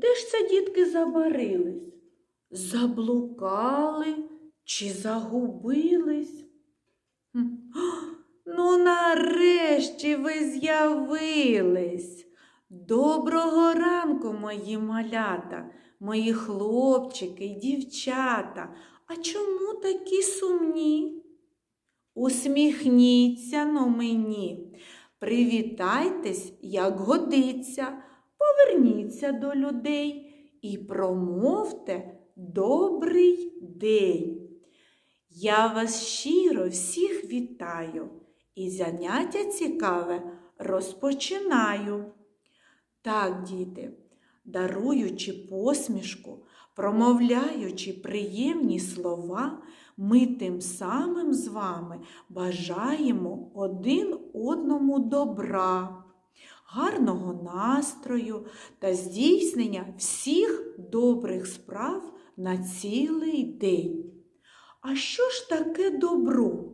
Де ж це дітки забарились? Заблукали чи загубились? Ну, нарешті ви з'явились. Доброго ранку, мої малята, мої хлопчики й дівчата. А чому такі сумні? Усміхніться но мені, привітайтесь, як годиться, поверніться до людей і промовте добрий день. Я вас щиро всіх вітаю і заняття цікаве розпочинаю. Так, діти, даруючи посмішку, промовляючи приємні слова, ми тим самим з вами бажаємо один одному добра, гарного настрою та здійснення всіх добрих справ на цілий день. А що ж таке добро?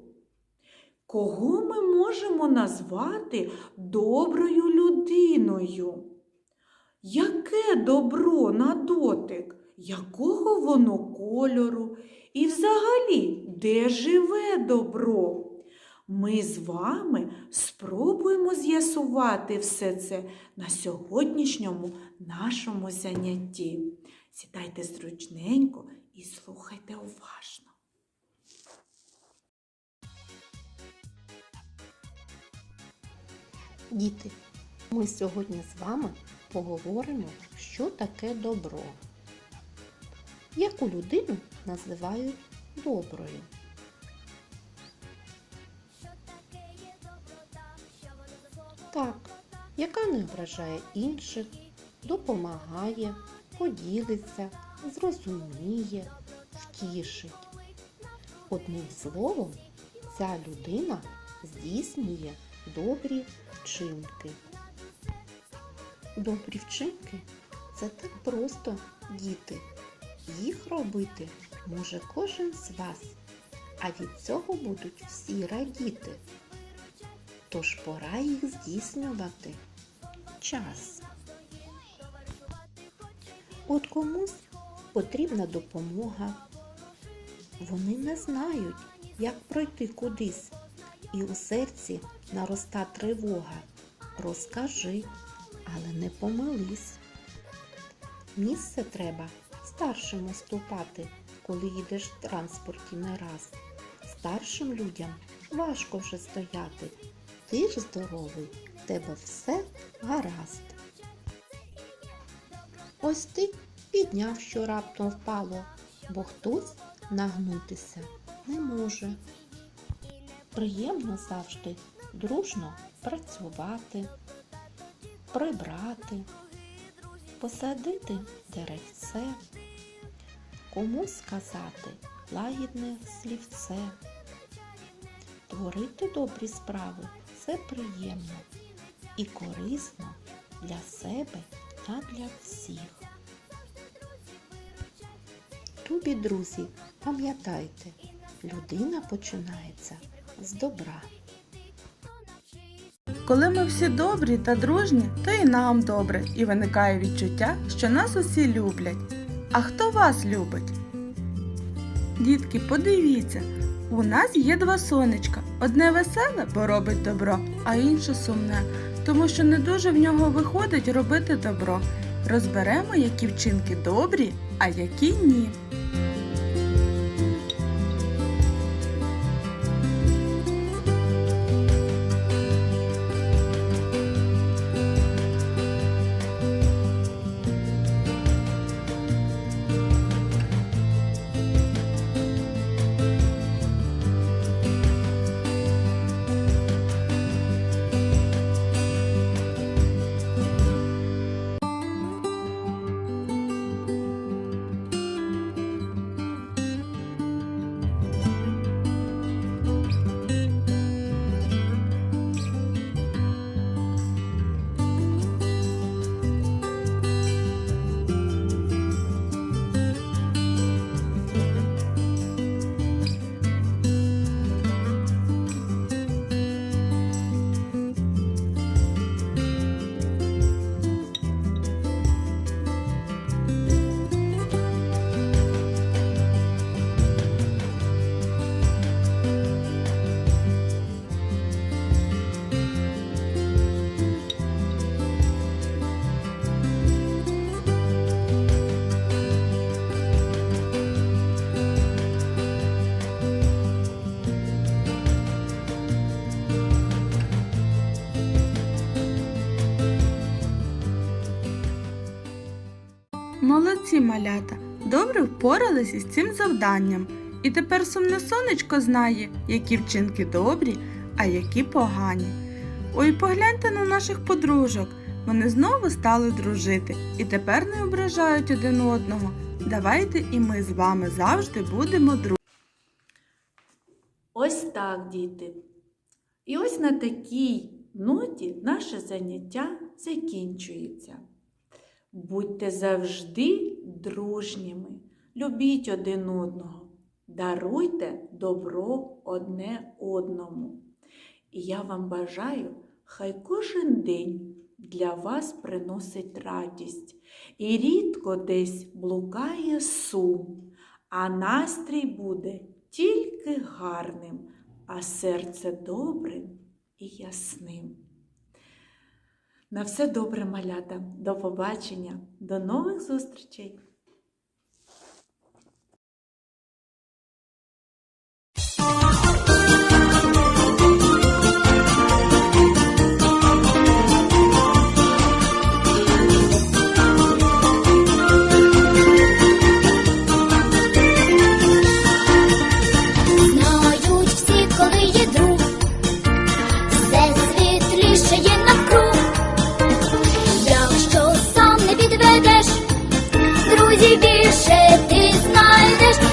Кого ми можемо назвати доброю людиною? Яке добро на дотик? Якого воно кольору? І взагалі, де живе добро? Ми з вами спробуємо з'ясувати все це на сьогоднішньому нашому занятті. Сідайте зручненько і слухайте уважно. Діти, ми сьогодні з вами поговоримо, що таке добро. Яку людину називають доброю? Яка не ображає інших, допомагає, поділиться, зрозуміє, втішить. Одним словом, ця людина здійснює добрі вчинки. Добрі вчинки це так просто, діти. Їх робити може кожен з вас, а від цього будуть всі радіти. Тож пора їх здійснювати. Час. От комусь потрібна допомога. Вони не знають, як пройти кудись, і у серці нароста тривога. Розкажи, але не помились. Місце треба старшим уступати, коли їдеш в транспорті не раз. Старшим людям важко вже стояти. Ти ж здоровий, тебе все гаразд. Ось ти підняв, що раптом впало, бо хтось нагнутися не може. Приємно завжди дружно працювати, прибрати, посадити деревце, комусь сказати лагідне слівце. Творити добрі справи це приємно і корисно для себе та для всіх. Любі друзі, пам'ятайте, людина починається з добра. Коли ми всі добрі та дружні, то і нам добре, і виникає відчуття, що нас усі люблять. А хто вас любить? Дітки, подивіться, у нас є два сонечка. Одне веселе, бо робить добро, а інше сумне, тому що не дуже в нього виходить робити добро. Розберемо, які вчинки добрі, а які ні. Молодці малята, добре впорались із цим завданням. І тепер сумне сонечко знає, які вчинки добрі, а які погані. Ой, погляньте на наших подружок. Вони знову стали дружити і тепер не ображають один одного. Давайте і ми з вами завжди будемо друзі. Ось так, діти. І ось на такій ноті наше заняття закінчується. Будьте завжди дружніми, любіть один одного, даруйте добро одне одному. І я вам бажаю, хай кожен день для вас приносить радість, і рідко десь блукає сум, а настрій буде тільки гарним, а серце добрим і ясним. На все добре, малята. До побачення, до нових зустрічей! друзів більше ти знайдеш.